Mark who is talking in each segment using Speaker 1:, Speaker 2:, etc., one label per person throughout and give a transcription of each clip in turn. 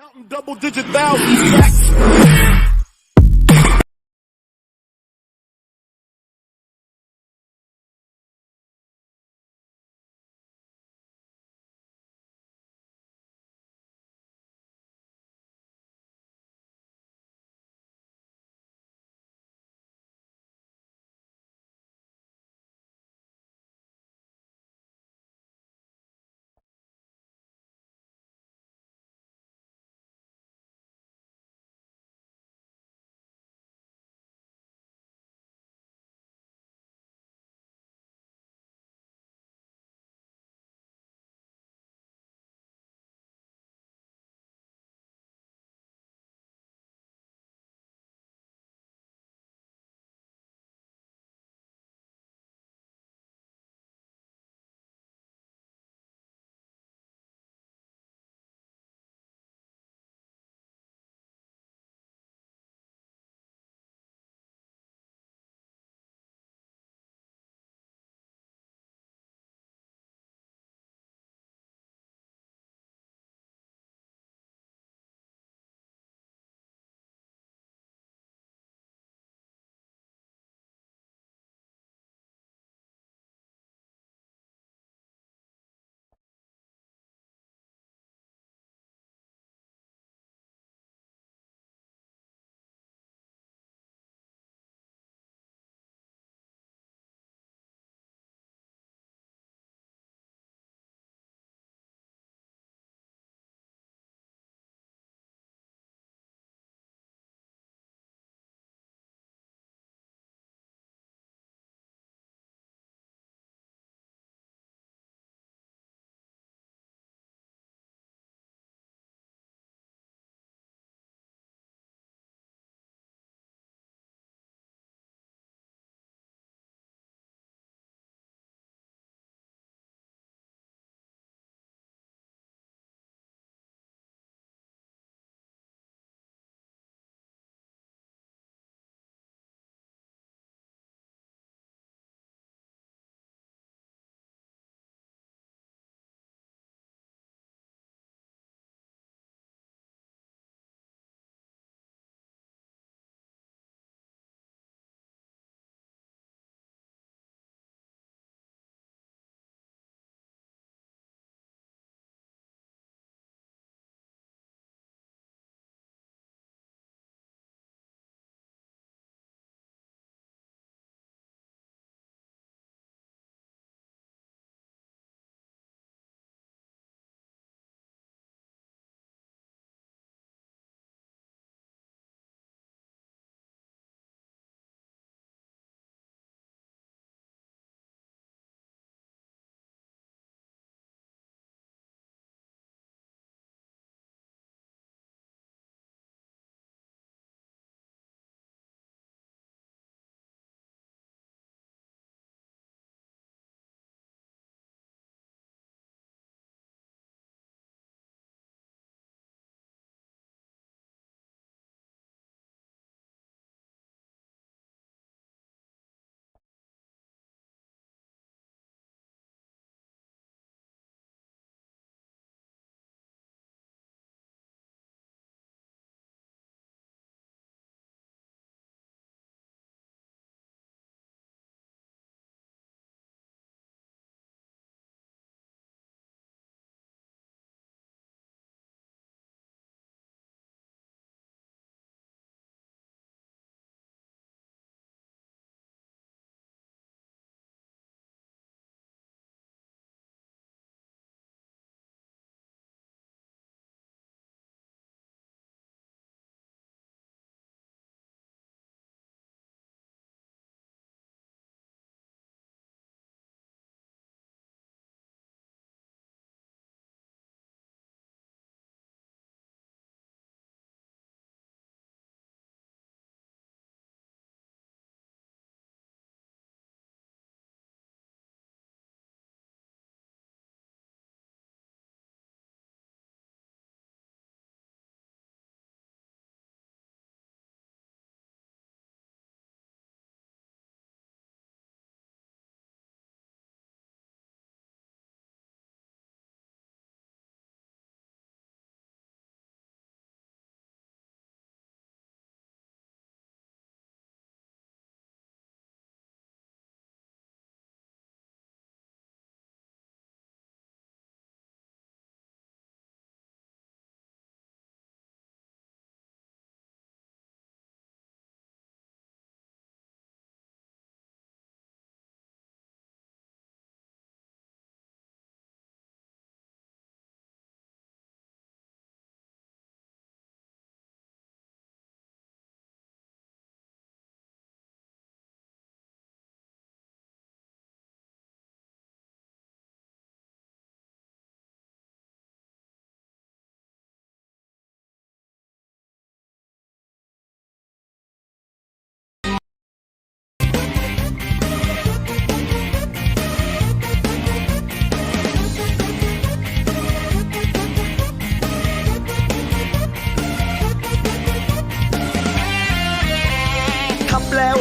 Speaker 1: Counting double digit thousands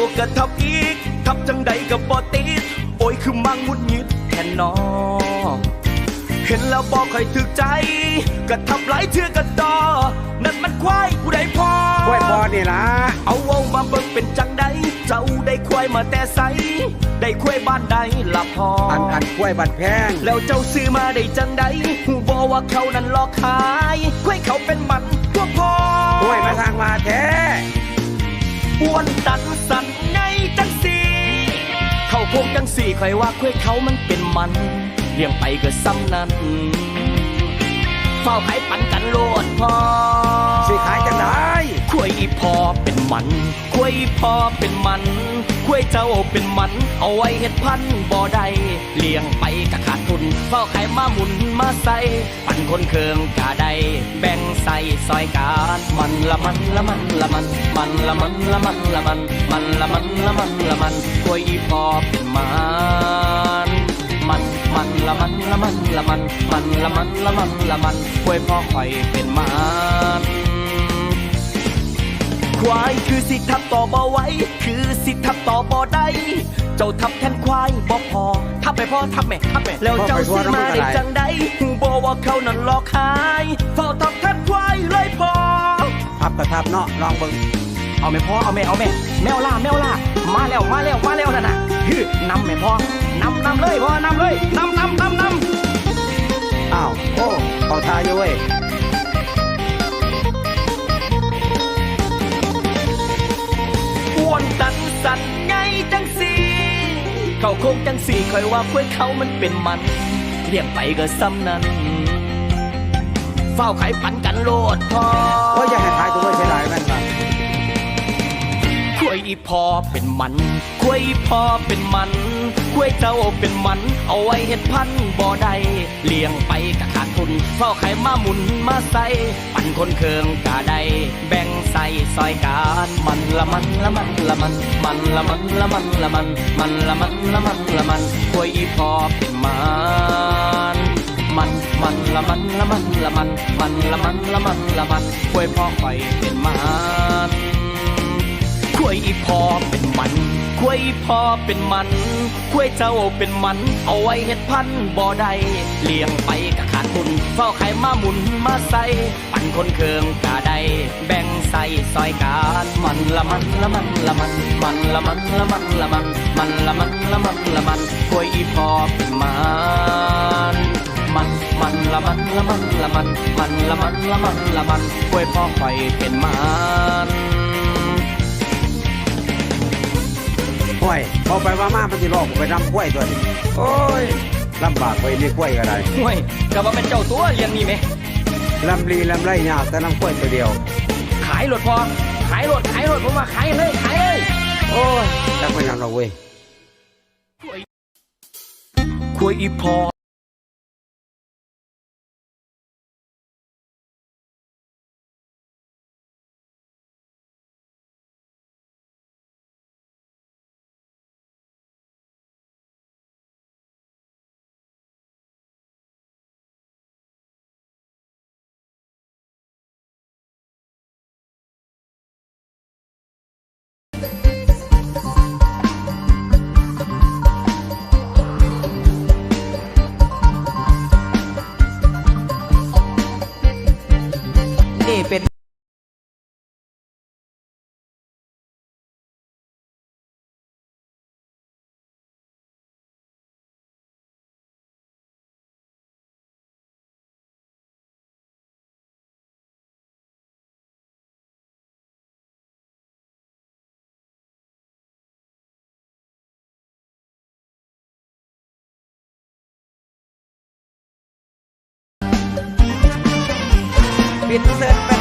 Speaker 1: stacks.
Speaker 2: ก็ทับอีก ทับจังใดก็บ่ติดโอ้ยคือมังมุดหงิดแค่นอเห็นแล้วบอกค่อยถึกใจก็ทับหลายเทื่อกันต่อนั่นมันควายผู้ใดพอ
Speaker 3: กล้วยพอนี่ล่ะ
Speaker 2: เอาเว้ามาเบิ่งเป็นจังใดเจ้าได้ควายมาแต่ไสได้ควายบ้านใดละพอ
Speaker 3: อันอันกล้วยบัดแพง
Speaker 2: แล้วเจ้าซื้อมาได้จังใดหูบอกว่าเขานั้นหลอกขายควายเขาเป็นมันพวกพอก
Speaker 3: ล้วยมาทางมาแท้
Speaker 2: อ้วนตันสันไงจังสีเขา พวกจังสี่คอยว่าควายเขามันเป็นมันเลี้ยงไปก็ซ้ำนั้นเฝ้าขายปันกันโลดพอ
Speaker 3: สิขายจังได
Speaker 2: ควยอีพอเป็น มันควยพอเป็นมันควยเจ้าเป็นมัน เอาไว้เฮ็ดพันบ่ได้เลี้ยงไปกะขาดทุนเฝ้าขายมาหมุนมาใส่ปั่นคนเคืองกะได้แบ่งใส่ซอยการมันละมันละมันละมัน มันละมันละมันละมัน มันละมันละมันละมันควยพอเป็นมันมันมันละมันละมันละมัน มันละมันละมันละมันควยพ่อคอยเป็นมัน ควาย คือสิทับต่อบ่ไหว้ คือสิทับต่อบ่ได้ เจ้าทับแทนควายบ่พอ ทับไปพ่อทับแม่ทับแม่แล้วเจ้าซื้อมาได้จังใดหูบ่ว่าเขานั้นหลอกขายเฝ้าทับแทนควายเลยพอ
Speaker 3: ทับกระทับเนาะลองเบิ่ง
Speaker 2: เอาแม่พ่อเอาแม่เอาแม่แมวล่าแมวล่ามาแล้วมาแล้วมาแล้วนั่นน่ะฮือนำแม่พ่อนำนำเลยพ่อนำเลยนำนำนำนำ
Speaker 3: อ้าวโอ้เอาตายอยู่เว้ย
Speaker 2: อ้วนตันสันไงจังสีเขาโคงจังสีคอยว่าเพื่อนเขามันเป็นมันเลี้ยงไปก็ซ้ำนั้นเฝ้าไข่ปันกันโลดพอ
Speaker 3: โอ้ยอย่าให้ขายตัวเว้ยเสียดายแม่น
Speaker 2: อีพอเป็นมันคุยอีพอเป็นมันคุยเจ้าเป็นมัน เอาไว้เฮ็ดพันบ่ได้เลี้ยงไปกะขาดทุนเฝ้าไข่มาหมุนมาใส่ปั่นคนเคืองกะได้แบ่งใส่ซอยการมันละมันละมันละมัน มันละมันละมันละมัน มันละมันละมันละมันคุยอีพอเป็นมันมันมันละมันละมันละมัน มันละมันละมันละมันคุยพ่อคอยเป็นมัน วยอีพอเป็นมันควยอีพอเป็นมันควยเจ้าเป็นมัน เอาไว้เฮ็ดพันบ่ได้เลี้ยงไปกะขาดทุนเฝ้าไข่มาหมุนมาใส่ปั่นคนเคืองกะได้แบ่งใส่ซอยการมันละมันละมันละมัน มันละมันละมันละมัน มันละมันละมันละมันควยอีพอเป็นมันมันมันละมันละมันละมัน มันละมันละมันละมันควยพ่อคอยเป็นมัน
Speaker 3: ห้วยพอไปมามามันสิลอกไปนำกล้วยตัวนี้โอ้ยลำบากไปมีกล้วยก็ได้
Speaker 2: ห่วยก็ว่าเป็นเจ้าตัวเลี้ยงนี่ไหม
Speaker 3: ลำลีลำไรยาวแต่น้ำกล้วยตัวเดียว
Speaker 2: ขายรถพอ ขายรถขายรถผมว่าขายเลยขายเลย
Speaker 3: โอ้ยจักเป็นหยังหรอกเว้ย
Speaker 2: คุยอีพอ
Speaker 4: บินเสิร์ฟไป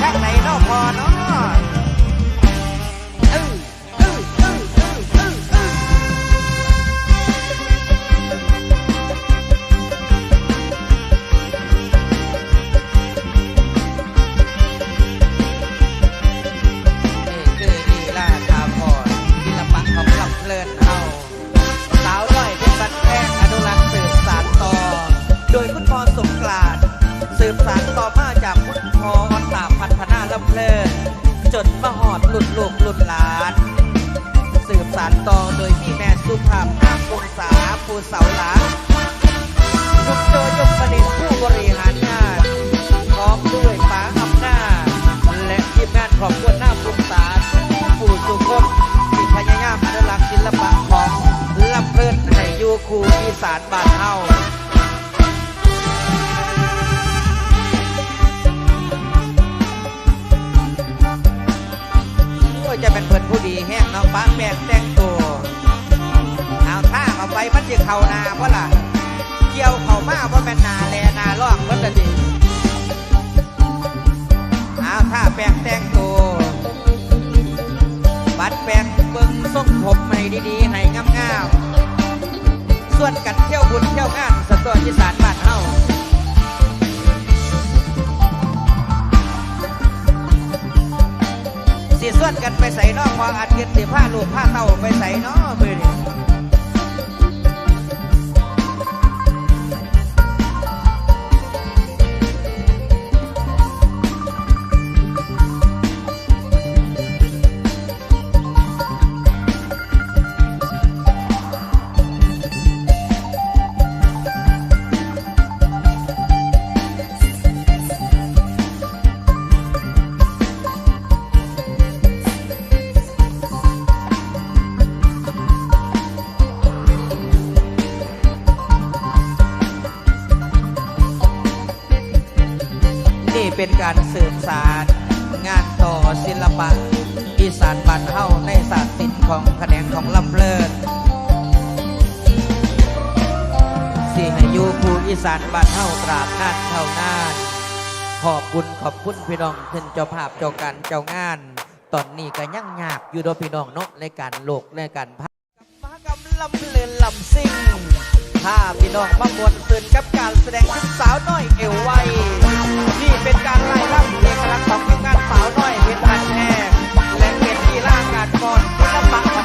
Speaker 4: สานบ้านเฮาจะเป็นเพื่อนผู้ดีแห้งน้องป้าแปลงแต่งตัวเอาท่าเอาไปมันจะเข่านาเพราะล่ะเกี่ยวเข่ามาเพราะแม่นนาแลนาลองเพิ่นละดิเอาท่าแปลงแต่งตัวบัดแปลงเบิ่งทรงผมให้ดีๆให้งามๆ ส่วนกันเที่ยวบุญเที่ยวงานสตออีสารบ้านเฮาสิส่วนกันไปใส่นอกมองอาทิตย์สิผ้าลูกผ้าเต่าไปใส่นอมือนี่ การสืบสารงานต่อศิลปะ อีสานบ้านเฮาในศาสตร์ศิลป์ของแขนงของลำเลิศสิให้อยู่คู่อีสานบ้านเฮาตราบนานเท่านานขอบคุณขอบคุณพี่น้องท่านเจ้าภาพเจ้าการเจ้างาน ตอนนี้ก็ยั่งยากอยู่ดยพี่น้องเนาะในการโลกในการพักมากำลำเลือนลำซิ่งถ้าพี่น้องมามวนตื่นกับการแสดงชุดสาวน้อยเอวไว นี่เป็นการไล่ล่าเอกลักษณ์ของทีมงานสาวน้อยเป็นพันแท้และเป็นกีฬาการก่อนศิลปะ